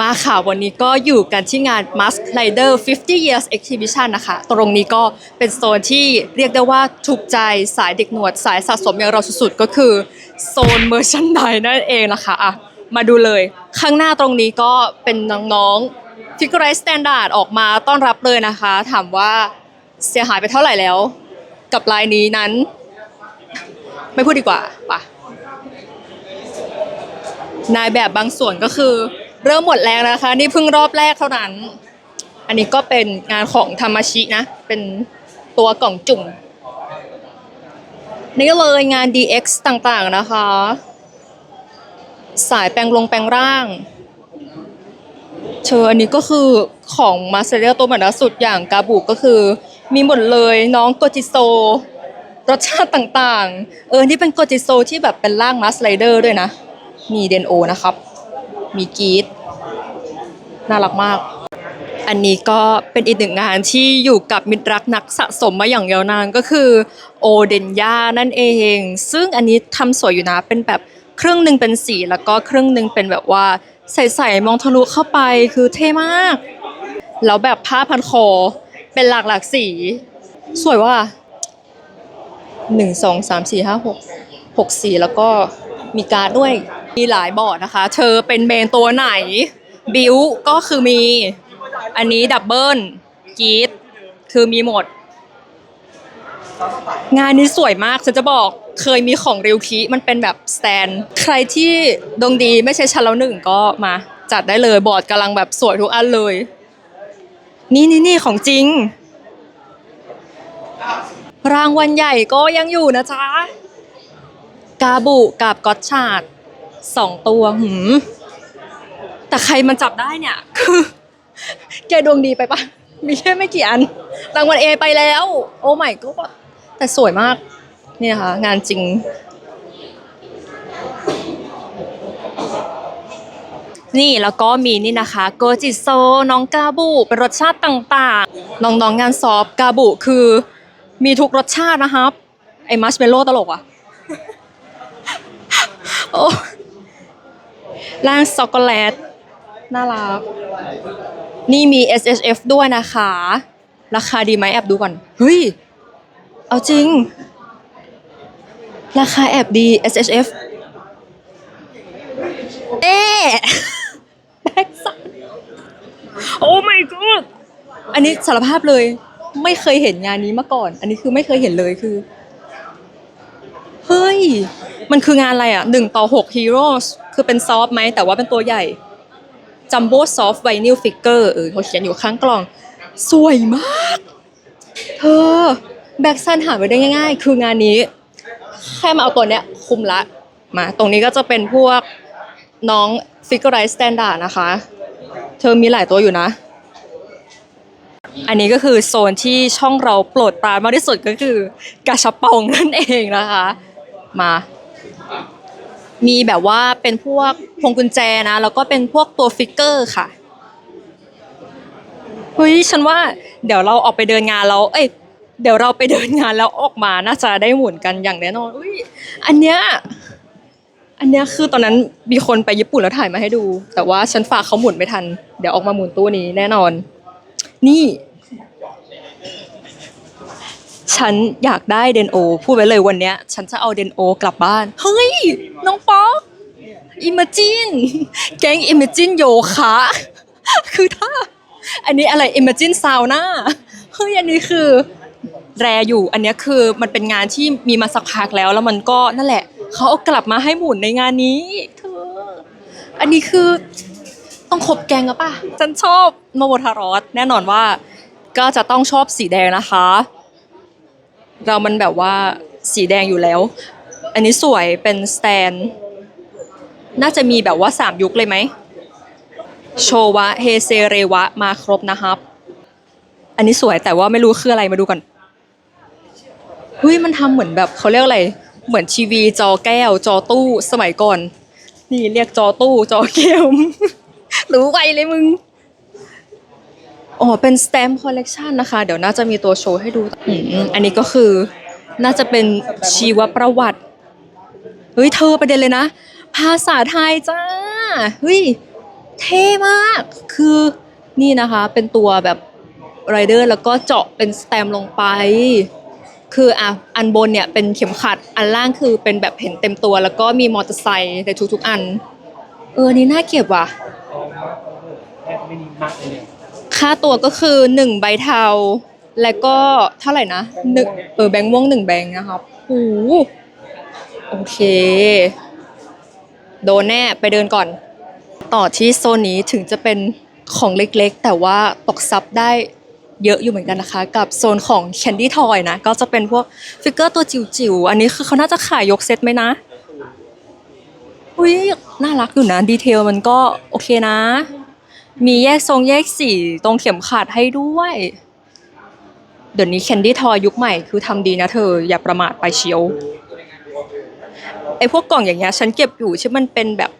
มาค่ะ วันนี้ก็อยู่กันที่งาน Mask Rider 50 Years Exhibition นะคะ ตรงนี้ก็เป็นโซนที่เรียกได้ว่าถูกใจสายเด็กหนวดสายสะสมอย่างเราสุดๆ ก็คือโซนเมอร์ชันไดนั่นเองนะคะอะมาดูเลย ข้างหน้าตรงนี้ก็เป็นน้องๆ Figure Standard ออกมาต้อนรับเลยนะคะ ถามว่าเสียหายไปเท่าไหร่แล้ว กับลายนี้นั้น ไม่พูดดีกว่าปะนายแบบบางส่วนก็คือ เริ่มหมดแรงแล้วนะคะ นี่เพิ่งรอบแรกเท่านั้น อันนี้ก็เป็นงานของธรรมชินะ เป็นตัวกล่องจุ่ม นี่เลยงาน DX ต่างๆนะคะ สายแปลงลงแปลงร่าง เชออันนี้ก็คือของมาสเตอร์ตัวใหม่ล่าสุดอย่างกาบุก็คือ มีหมดเลยน้องโกจิโซรสชาติต่างๆ เออ นี่เป็นโกจิโซที่แบบเป็นร่างมาสไลเดอร์ด้วยนะ มีเดนโอนะครับ มีกีดน่ารักมาก อันนี้ก็เป็นอีกหนึ่งงานที่อยู่กับมิตรรักนักสะสมมาอย่างยาวนานก็คือโอเดนยานั่นเอง ซึ่งอันนี้ทำสวยอยู่นะเป็นแบบครึ่งหนึ่งเป็นสีแล้วก็ครึ่งหนึ่งเป็นแบบว่าใสๆมองทะลุเข้าไปคือเท่มาก แล้วแบบผ้าพันคอเป็นหลากหลากสี สวยว่าหนึ่งสองสามสี่ห้าหกหกสีแล้วก็มีการ์ดด้วย มีหลายบอร์ดนะคะ เธอเป็นเมนตัวไหน บิวก็คือมี อันนี้ดับเบิลกีดคือมีหมด งานนี้สวยมากฉันจะบอกเคยมีของริวคิมันเป็นแบบสแตน ใครที่ดวงดีไม่ใช่ชั้นแล้วหนึ่งก็มา จัดได้เลยบอร์ดกำลังแบบสวยทุกอันเลย นี่นี่นี่ของจริง รางวัลใหญ่ก็ยังอยู่นะจ๊ะ กาบุกับก็อตชาด สองตัวหืมแต่ใครมันจับได้เนี่ย คือ แกดวงดีไปปะมีแค่ไม่กี่อันรางวัลเอไปแล้ว โอ้ไม่ก็แต่สวยมากนี่นะคะงานจริง นี่แล้วก็มีนี่นะคะโกจิโซน้องกาบุเป็นรสชาติต่างๆ น้องๆงานซอฟกาบุคือ มีทุกรสชาตินะครับ ไอ้มัชเมลโล่ตลกอะ โอ้ ร่างช็อกโกแลตน่ารัก นี่มี S H F ด้วยนะคะ ราคาดีไหมแอบดูก่อน เฮ้ย เอาจริง ราคาแอบดี S H F เอ๊ะแบ็กซันโอ้ my god อันนี้สารภาพเลย ไม่เคยเห็นงานนี้มาก่อน อันนี้คือไม่เคยเห็นเลยคือเฮ้ ย มันคืองานอะไรอะหนึ่งต่อหกฮีโร่คือเป็นซอฟไหม แต่ว่าเป็นตัวใหญ่จัมโบ้ซอฟต์ไวนิลฟิกเกอร์เออเขาเขียนอยู่ข้างกล่อง สวยมาก เธอ แบ็กซันหาไปได้ง่าย ๆ คืองานนี้ แค่มาเอาตัวเนี้ยคุมละ มา ตรงนี้ก็จะเป็นพวกน้องฟิกเกอร์ไรสแตนดาร์ดนะคะ เธอมีหลายตัวอยู่นะ อันนี้ก็คือโซนที่ช่องเราโปรดปรานมากที่สุดก็คือกาชาปองนั่นเองนะคะ มา มีแบบว่าเป็นพวกพวงกุญแจนะ แล้วก็เป็นพวกตัวฟิกเกอร์ค่ะเฮ้ยฉันว่าเดี๋ยวเราออกไปเดินงานแล้วเอ้ยเดี๋ยวเราไปเดินงานแล้วออกมาน่าจะได้หมุนกันอย่างแน่นอนอุ้ยอันเนี้ยอันเนี้ยคือตอนนั้นมีคนไปญี่ปุ่นแล้วถ่ายมาให้ดู แต่ว่าฉันฝากเขาหมุนไม่ทัน เดี๋ยวออกมาหมุนตู้นี้แน่นอน นี่ ฉันอยากได้เดนโอ พูดไว้เลยวันเนี้ย ฉันจะเอาเดนโอกลับบ้าน เฮ้ย น้องป๊อกอิมเมจินแก๊งอิมเมจินโยคะคือถ้า อันนี้อะไรอิมเมจินซาวน่าเฮ้ยอันนี้คือแรอยู่อันนี้คือมันเป็นงานที่มีมาสักพักแล้ว แล้วมันก็นั่นแหละเขาเอากลับมาให้หมุนในงานนี้เธออันนี้คือต้องครบแกงอะป่ะฉันชอบโมโมทารอสแน่นอนว่าก็จะต้องชอบสีแดงนะคะ เรามันแบบว่าสีแดงอยู่แล้ว อันนี้สวยเป็นสแตน น่าจะมีแบบว่าสามยุคเลยไหม โชวะ เฮเซเรวะ มาครบนะครับ อันนี้สวยแต่ว่าไม่รู้คืออะไรมาดูกันเฮ้ยมันทำเหมือนแบบเขาเรียกอะไร เหมือนทีวีจอแก้ว จอตู้สมัยก่อน นี่เรียกจอตู้จอแก้ว รู้ไวเลยมึง อ๋อเป็นส t ตม p คอลเล t ชันนะคะ เดี๋ยวน่าจะมีตัวโชว์ให้ดูอืมอันนี้ก็คือน่าจะเป็นชีวประวัติ เฮ้ย เธอประเด็นเลยนะ ภาษาไทยจ้า เฮ้ย เท่มาก คือนี่นะคะ เป็นตัวแบบไรเดอร์แล้วก็เจาะเป็นสแตมป์ลงไป คืออะอันบนเนี่ยเป็นเข็มขัด อันล่างคือเป็นแบบเห็นเต็มตัว แล้วก็มีมอเตอร์ไซค์ในทุกๆอัน เออ นี่น่าเก็บว่ะ ค่าตัวก็คือหนึ่งใบเทา แล้วก็เท่าไหร่นะหนึ่งเออแบงค์ม่วงหนึ่งแบงค์นะครับโอ้โหโอเค โดนแน่ไปเดินก่อน ต่อที่โซนนี้ถึงจะเป็นของเล็กๆ แต่ว่าตกซับได้เยอะอยู่เหมือนกันนะคะ กับโซนของ Candy Toy นะ ก็จะเป็นพวกฟิกเกอร์ตัวจิ๋วๆ อันนี้คือเขาน่าจะขายยกเซตไหมนะ อุ้ยน่ารักอยู่นะ ดีเทลมันก็โอเคนะ มีแยกทรงแยกสีตรงเข็มขัดให้ด้วย เดี๋ยวนี้แคนดี้ทอยยุคใหม่คือทำดีนะเธอ อย่าประมาทไปเชียวไอพวกกล่องอย่างเงี้ยฉันเก็บอยู่ที่มันเป็นแบบ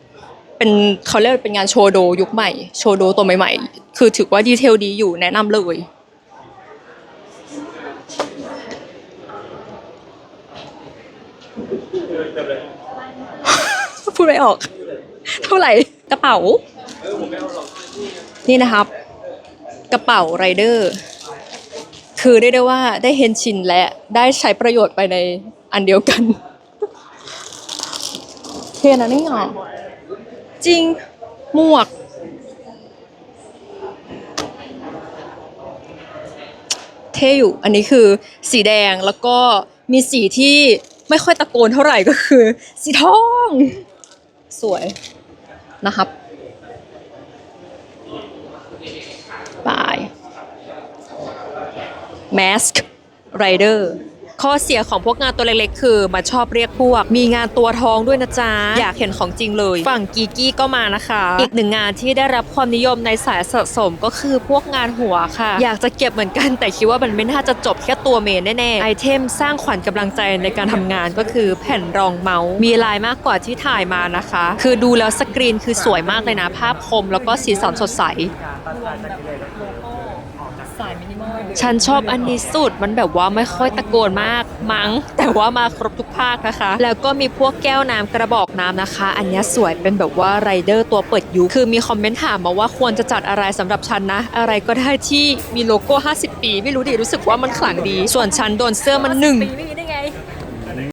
เป็นเขาเรียกเป็นงานโชว์โดยุคใหม่ โชว์โดตัวใหม่ๆ คือถือว่าดีเทลดีอยู่แนะนำเลยพูดไม่ออก เท่าไหร่กระเป๋า นี่นะครับ กระเป๋าไรเดอร์ คือได้ได้ว่าได้เห็นชินและได้ใช้ประโยชน์ไปในอันเดียวกันเท่นะนี่หรอจริงหมวก เท่อยู่ อันนี้คือสีแดงแล้วก็มีสีที่ไม่ค่อยตะโกนเท่าไหร่ก็คือ สีทอง สวยนะครับบาย Mask Rider ข้อเสียของพวกงานตัวเล็กๆ คือมันชอบเรียกพวก มีงานตัวทองด้วยนะจ๊ะ อยากเห็นของจริงเลย ฝั่งกีกี้ก็มานะคะ อีกหนึ่งงานที่ได้รับความนิยมในสายสะสมก็คือพวกงานหัวค่ะ อยากจะเก็บเหมือนกัน แต่คิดว่ามันไม่น่าจะจบแค่ตัวเมนแน่ๆ ไอเทมสร้างขวัญกำลังใจในการทำงานก็คือแผ่นรองเมาส์มีลายมากกว่าที่ถ่ายมานะคะ คือดูแล้วสกรีนคือสวยมากเลยนะภาพคมแล้วก็สีสันสดใส สายมินิมอลฉันชอบอันนี้สุดมันแบบว่าไม่ค่อยตะโกนมากมั้ง แต่ว่ามาครบทุกภาคนะคะ แล้วก็มีพวกแก้วน้ำกระบอกน้ำนะคะ อันเนี้ยสวยเป็นแบบว่าไรเดอร์ตัวเปิดยุคคือมีคอมเมนต์ถามมาว่าควรจะจัดอะไรสำหรับฉันนะ อะไรก็ได้ที่มีโลโก้ 50 ปี ไม่รู้ดิรู้สึกว่ามันขลังดี ส่วนฉันโดนเสื้อมันหนึ่งปีไม่มีได้